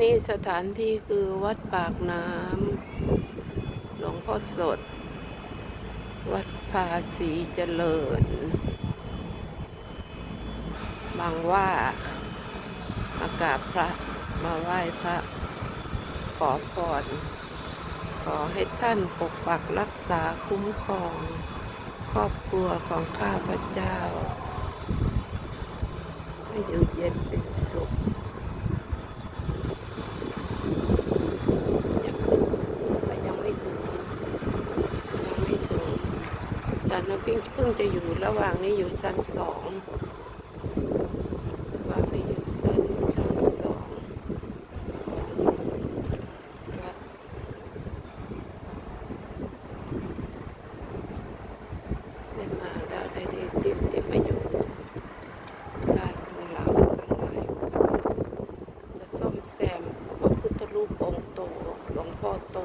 นี่สถานที่คือวัดปากน้ำหลวงพ่อสด วัดภาษีเจริญ บางว่ามากราบพระมาไหว้พระ ขอพรขอให้ท่านปกปักรักษาคุ้มครอง ครอบครัวของข้าพเจ้า ให้อยู่เย็นเป็นสุข ยังขึ้นแต่ยังไม่ถึง ยังไม่ถึงฉัน เพิ่งเพิ่งจะอยู่ระหว่างนี้อยู่ชั้นสองระหว่างนี้อยู่ชั้นชั้นสองวัดได้มาแล้วได้ได้ติดติดมาอยู่ด้านหลังข้างในจะซ่อมแซมพระพุทธรูปองค์โตหลวงพ่อโต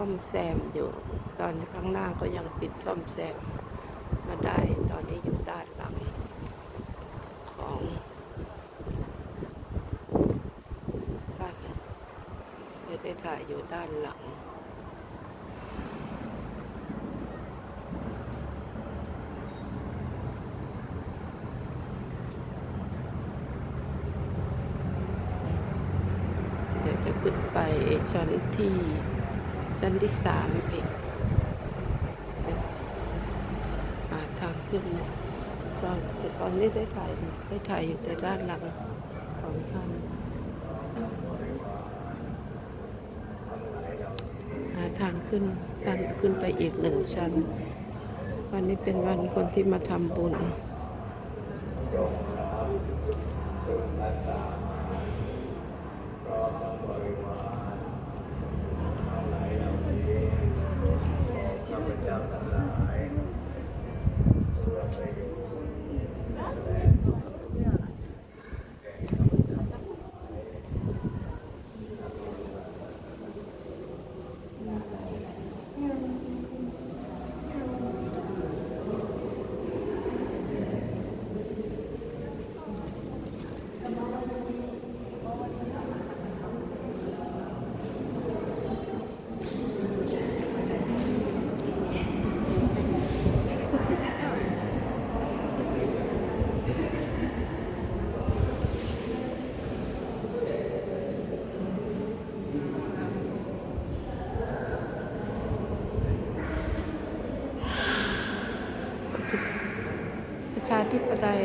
ซ่อมแซมอยู่ ตอนข้างหน้าก็ยังปิดซ่อมแซมมาได้ตอนนี้อยู่ด้านหลังของท่านไม่ได้ถ่ายอยู่ด้านหลังเดี๋ยวจะขึ้นไปชั้นที่ ชั้นที่สามเองหาทางขึ้นตอนตอนนี้ได้ถ่ายได้ถ่ายอยู่แต่ด้านหลังของท่านหาทางขึ้นชั้นขึ้นไปอีกหนึ่งชั้น วันนี้เป็นวันคนที่มาทำบุญ ประ ชาธิปไตย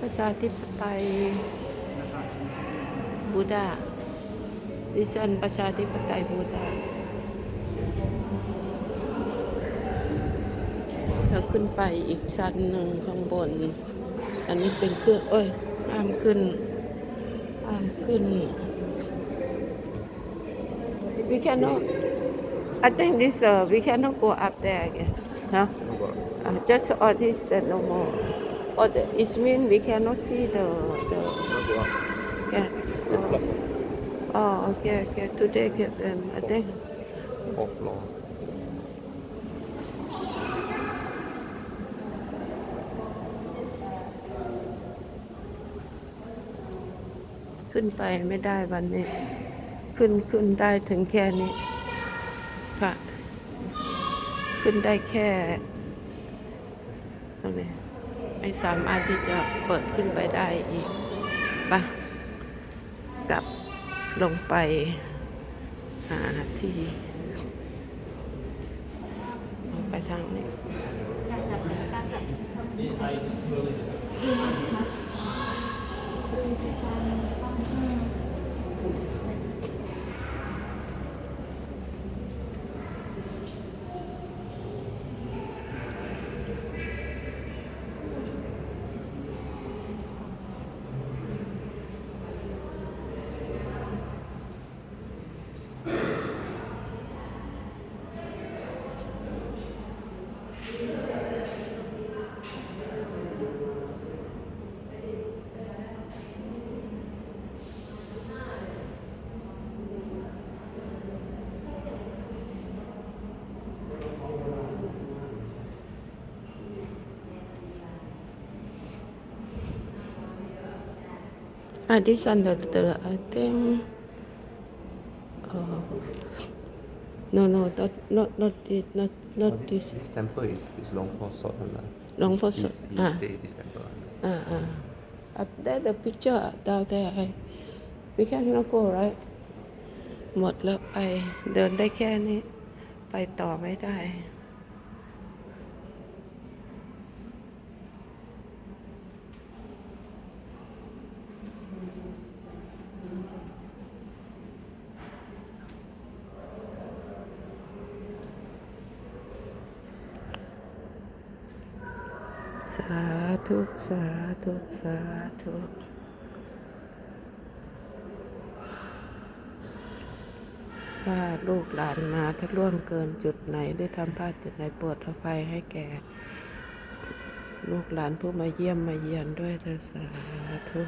ประชาธิปไตยบูดาดิฉันประชาธิปไตยบูดาแล้วขึ้นไปอีกชั้นหนึ่งข้างบน อันนี้เป็นเครื่องเอ้ยห้ามขึ้นห้ามขึ้น we cannot I think this uh, we cannot go up there again huh? Uh, just all this that no more or it mean we cannot see the the yeah oh, oh okay okay today um, I think หกโลขึ้นไปไม่ได้วันนี้ ขึ้นขึ้นได้ถึงแค่นี้ค่ะ ขึ้นได้แค่ตรงนี้ไม่สามารถที่จะเปิดขึ้นไปได้อีกปะกลับลงไปหาที่ลงไปทางนี้ ข Ah, this one, the, the I think. Uh, no, no, not, not, not this, not, not Oh, this. this, this temple is this Long Po Sot one. lah. Long Po He's- Sot, ah. stay this temple. one. Uh, uh. Up there, the picture down there. I, we cannot go, right? หมดแล้วไปเดินได้แค่นี้ ไปต่อไม่ได้ สาธุสาธุสาธุถ้าลูกหลานมาถ้าล่วงเกินจุดไหนหรือทำพลาดจุดไหนโปรดอภัยให้แก่ ลูกหลานผู้มาเยี่ยมมาเยียนด้วยเถิดสาธุ